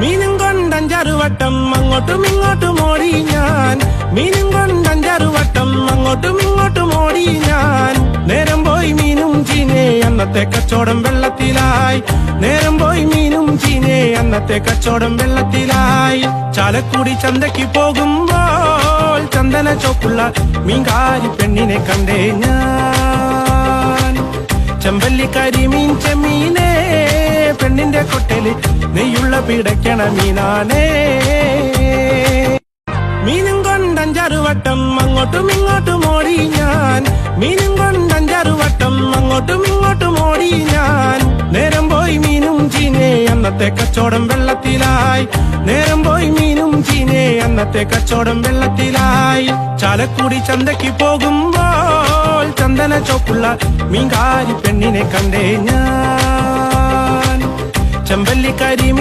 മീനും കൊണ്ടഞ്ചാറ് വട്ടം അങ്ങോട്ടും ഇങ്ങോട്ടും ഓടി ഞാൻ. മീനും കൊണ്ടഞ്ചാറ് വട്ടം അങ്ങോട്ടും ഇങ്ങോട്ടും ഓടി ഞാൻ. നേരം പോയി മീനും ചീനെ അന്നത്തെ കച്ചോടം വെള്ളത്തിലായി. നേരം പോയി മീനും ചീനെ അന്നത്തെ കച്ചോടം വെള്ളത്തിലായി. ചാലക്കുടി ചന്തയ്ക്ക് പോകുമ്പോൾ ചന്ദന ചോപ്പുള്ള മീൻകാരി പെണ്ണിനെ കണ്ടേ ഞാൻ. ചെമ്പല്ലിക്കാരി മീൻ ചെമ്മീനെ പെണ്ണിന്റെ കൊട്ടൽ നെയ്യുള്ള പിടയ്ക്കണ മീനും കൊണ്ടഞ്ചറുവട്ടം അങ്ങോട്ടും ഇങ്ങോട്ടും ഓടി ഞാൻ. മീനും കൊണ്ടഞ്ചറുവട്ടം അങ്ങോട്ടും ഇങ്ങോട്ടും ഓടി ഞാൻ. നേരം പോയി മീനും ചീനെ അന്നത്തെ കച്ചോടം വെള്ളത്തിലായി. നേരം പോയി മീനും ചീനെ അന്നത്തെ കച്ചോടം വെള്ളത്തിലായി. ചാലക്കുടി ചന്തയ്ക്ക് പോകുമ്പോൾ ചന്ദന ചോപ്പുള്ള മീൻകാരി പെണ്ണിനെ കണ്ടേ ഞാൻ. ചെമ്പല്ലിക്കാരി കരിമീൻ